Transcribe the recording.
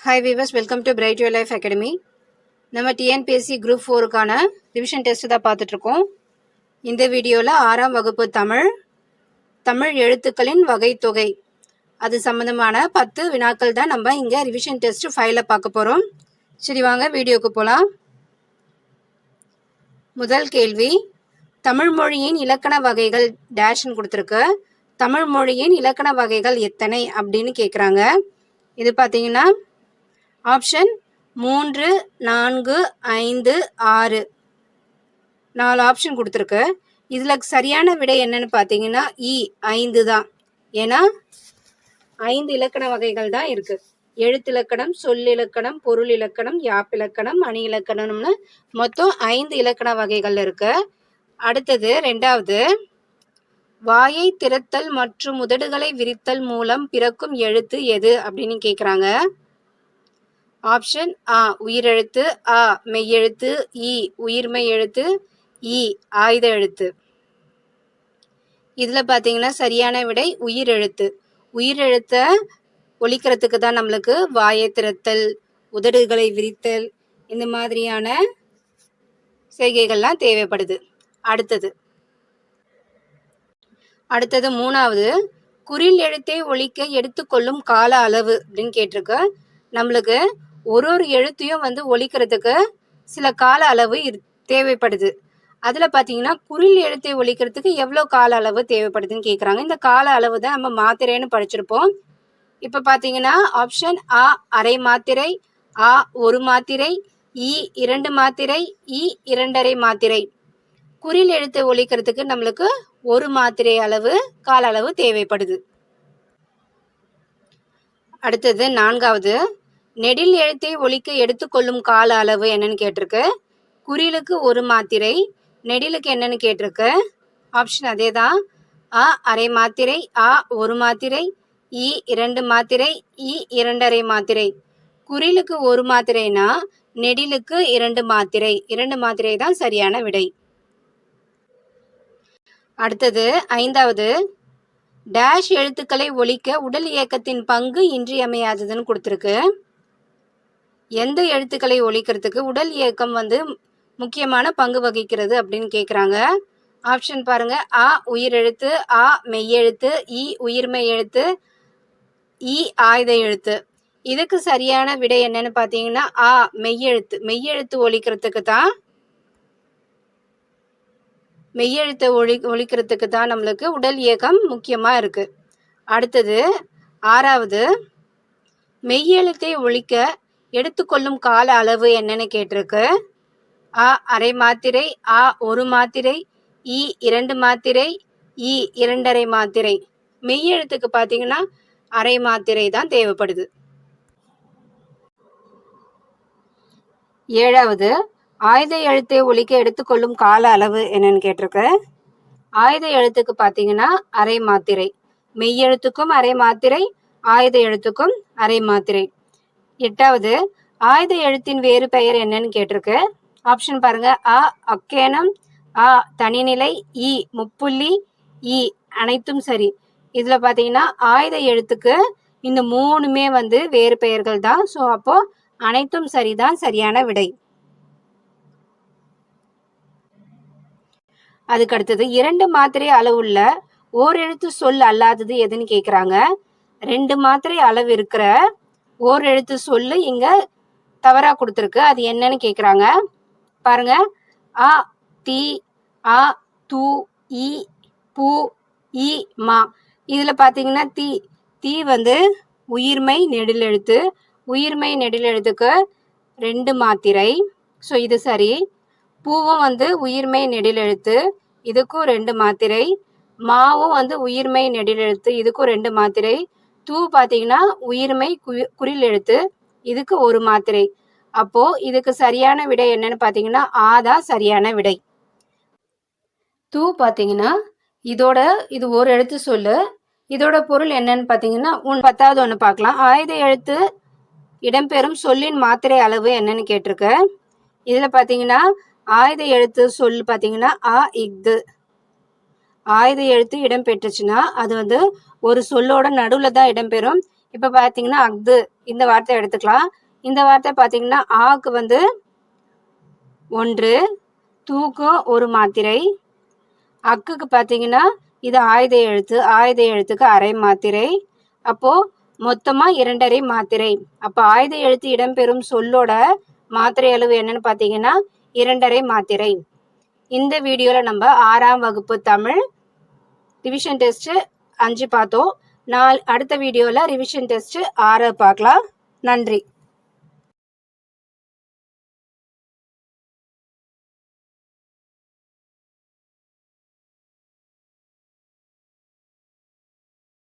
Hi viewers welcome to Bright Your Life Academy நம்ம TNPSC group ஃபோருக்கான revision test தான் பார்த்துட்ருக்கோம் இந்த வீடியோவில் ஆறாம் வகுப்பு தமிழ் தமிழ் எழுத்துக்களின் வகைத்தொகை அது சம்மந்தமான பத்து வினாக்கள் தான் நம்ம இங்கே ரிவிஷன் டெஸ்ட் ஃபைலில் பார்க்க போகிறோம் சரி வாங்க வீடியோக்கு போகலாம் முதல் கேள்வி தமிழ் மொழியின் இலக்கண வகைகள் டேஷ்னு கொடுத்துருக்கு. தமிழ் மொழியின் இலக்கண வகைகள் எத்தனை அப்படின்னு கேட்குறாங்க இது பார்த்தீங்கன்னா ஆப்ஷன் மூன்று நான்கு ஐந்து ஆறு. நாலு ஆப்ஷன் கொடுத்துருக்கு. இதில் சரியான விடை என்னன்னு பார்த்தீங்கன்னா இ ஐந்து தான். ஏன்னா ஐந்து இலக்கண வகைகள் தான் இருக்குது எழுத்திலக்கணம் சொல்லிலக்கணம் பொருள் இலக்கணம் யாப்பிலக்கணம் அணி இலக்கணம்னு மொத்தம் ஐந்து இலக்கண வகைகள் இருக்கு. அடுத்தது ரெண்டாவது வாயை திறத்தல் மற்றும் உதடுகளை விரித்தல் மூலம் பிறக்கும் எழுத்து எது அப்படின்னு கேட்குறாங்க ஆப்ஷன் ஆ உயிரெழுத்து. ஆ மெய்யெழுத்து. E, இ உயிர்மெய் எழுத்து இ e, ஆயுத எழுத்து இதில் பார்த்தீங்கன்னா சரியான விடை உயிரெழுத்து. உயிரெழுத்தை ஒழிக்கிறதுக்கு தான் நம்மளுக்கு வாயை திறத்தல் உதடுகளை விரித்தல் இந்த மாதிரியான செய்கைகள்லாம் தேவைப்படுது. அடுத்தது. அடுத்தது மூணாவது. குறில் எழுத்தை ஒழிக்க எடுத்துக்கொள்ளும் கால அளவு அப்படின்னு கேட்டிருக்க. நம்மளுக்கு ஒரு ஒரு எழுத்தையும் வந்து ஒழிக்கிறதுக்கு சில கால அளவு இரு தேவைப்படுது. அதில் பார்த்தீங்கன்னா குறில் எழுத்தை ஒழிக்கிறதுக்கு எவ்வளோ கால அளவு தேவைப்படுதுன்னு கேட்குறாங்க இந்த கால அளவு தான் நம்ம மாத்திரைன்னு படிச்சிருப்போம். இப்போ பார்த்தீங்கன்னா ஆப்ஷன் ஆ அரை மாத்திரை ஆ ஒரு மாத்திரை இ இரண்டு மாத்திரை இ இரண்டரை மாத்திரை. குறில் எழுத்தை ஒழிக்கிறதுக்கு நம்மளுக்கு ஒரு மாத்திரை அளவு கால அளவு தேவைப்படுது. அடுத்தது நான்காவது. நெடில் எழுத்தை ஒழிக்க எடுத்துக்கொள்ளும் கால அளவு என்னன்னு கேட்டிருக்கு. குறிலுக்கு ஒரு மாத்திரை நெடிலுக்கு என்னன்னு கேட்டிருக்கு. ஆப்ஷன் அதே தான் அ அரை மாத்திரை ஆ ஒரு மாத்திரை இ இரண்டு மாத்திரை இ இரண்டரை மாத்திரை. குறிலுக்கு ஒரு மாத்திரைனா நெடிலுக்கு இரண்டு மாத்திரை. இரண்டு மாத்திரை தான் சரியான விடை. அடுத்தது ஐந்தாவது. டேஷ் எழுத்துக்களை ஒழிக்க உடல் இயக்கத்தின் பங்கு இன்றியமையாததுன்னு கொடுத்துருக்கு. எந்த எழுத்துக்களை ஒழிக்கிறதுக்கு உடல் இயக்கம் வந்து முக்கியமான பங்கு வகிக்கிறது அப்படின்னு கேட்குறாங்க ஆப்ஷன் பாருங்க. அ உயிரெழுத்து ஆ மெய்யெழுத்து இ உயிர்மை எழுத்து இ ஆயுத எழுத்து. இதுக்கு சரியான விடை என்னன்னு பார்த்தீங்கன்னா ஆ மெய்யெழுத்து. மெய்யெழுத்து ஒழிக்கிறதுக்கு தான் மெய்யெழுத்தை ஒழி ஒழிக்கிறதுக்கு தான் நம்மளுக்கு உடல் இயக்கம் முக்கியமாக இருக்குது அடுத்தது ஆறாவது மெய்யெழுத்தை ஒழிக்க எடுத்துக்கொள்ளும் கால அளவு என்னன்னு கேட்டிருக்கு. ஆ அரை மாத்திரை ஆ ஒரு மாத்திரை இ இரண்டு மாத்திரை இ இரண்டரை மாத்திரை. மெய்யெழுத்துக்கு பார்த்தீங்கன்னா அரை மாத்திரை தான் தேவைப்படுது. ஏழாவது ஆயுத எழுத்தை ஒழிக்க எடுத்துக்கொள்ளும் கால அளவு என்னன்னு கேட்டிருக்கு. ஆயுத எழுத்துக்கு பார்த்தீங்கன்னா அரை மாத்திரை. மெய்யெழுத்துக்கும் அரை மாத்திரை ஆயுத எழுத்துக்கும் அரை மாத்திரை. எட்டாவது ஆயுத எழுத்தின் வேறு பெயர் என்னன்னு கேட்டிருக்கு. ஆப்ஷன் பாருங்க. அ அக்கேனம் அ தனிநிலை இ முப்புள்ளி இ அனைத்தும் சரி. இதில் பார்த்தீங்கன்னா ஆயுத எழுத்துக்கு இந்த மூணுமே வந்து வேறு பெயர்கள் தான். ஸோ அப்போ அனைத்தும் சரிதான் சரியான விடை. அதுக்கு அடுத்தது இரண்டு மாத்திரை அளவுள்ள ஓர் எழுத்து சொல் அல்லாதது எதுன்னு கேட்குறாங்க ரெண்டு மாத்திரை அளவு இருக்கிற ஓர் எழுத்து சொல்லு இங்க தவறா கொடுத்துருக்கு. அது என்னன்னு கேட்குறாங்க பாருங்க. அ தி அ து இ பு இ மா. இதில் பார்த்தீங்கன்னா தீ தீ வந்து உயிர்மை நெடிலெழுத்து. உயிர்மை நெடிலெழுத்துக்கு ரெண்டு மாத்திரை. ஸோ இது சரி. பூவும் வந்து உயிர்மை நெடிலெழுத்து இதுக்கும் ரெண்டு மாத்திரை. மாவும் வந்து உயிர்மை நெடிலெழுத்து இதுக்கும் ரெண்டு மாத்திரை. தூ பார்த்தீங்கன்னா உயிர்மை குயி- குறில் எழுத்து. இதுக்கு ஒரு மாத்திரை. அப்போ இதுக்கு சரியான விடை என்னன்னு பார்த்தீங்கன்னா ஆ தான் சரியான விடை. தூ பார்த்தீங்கன்னா இதோட இது ஒரு எழுத்து சொல்லு. இதோட பொருள் என்னன்னு பார்த்தீங்கன்னா உன் பத்தாவது ஒன்று பார்க்கலாம் ஆயுத எழுத்து இடம்பெறும் சொல்லின் மாத்திரை அளவு என்னன்னு கேட்டிருக்க. இதில் பார்த்தீங்கன்னா ஆயுத எழுத்து சொல் பார்த்தீங்கன்னா ஆ இஃது. ஆயுத எழுத்து இடம்பெற்றுச்சுன்னா அது வந்து ஒரு சொல்லோட நடுவில் தான் இடம்பெறும் இப்போ பார்த்தீங்கன்னா அஃது இந்த வார்த்தை எடுத்துக்கலாம். இந்த வார்த்தை பார்த்தீங்கன்னா ஆக்கு வந்து ஒன்று தூக்கும் ஒரு மாத்திரை. அக்குக்கு பார்த்தீங்கன்னா இது ஆயுத எழுத்து ஆயுத எழுத்துக்கு அரை மாத்திரை. அப்போது மொத்தமாக இரண்டரை மாத்திரை. அப்போ ஆயுத எழுத்து இடம்பெறும் சொல்லோட மாத்திரை அளவு என்னன்னு பார்த்தீங்கன்னா இரண்டரை மாத்திரை. இந்த வீடியோவில் நம்ம ஆறாம் வகுப்பு தமிழ் ரிவிஷன் டெஸ்ட்டு அஞ்சு பார்த்தோம். நாள் அடுத்த வீடியோவில் ரிவிஷன் டெஸ்ட்டு ஆறு பார்க்கலாம். நன்றி.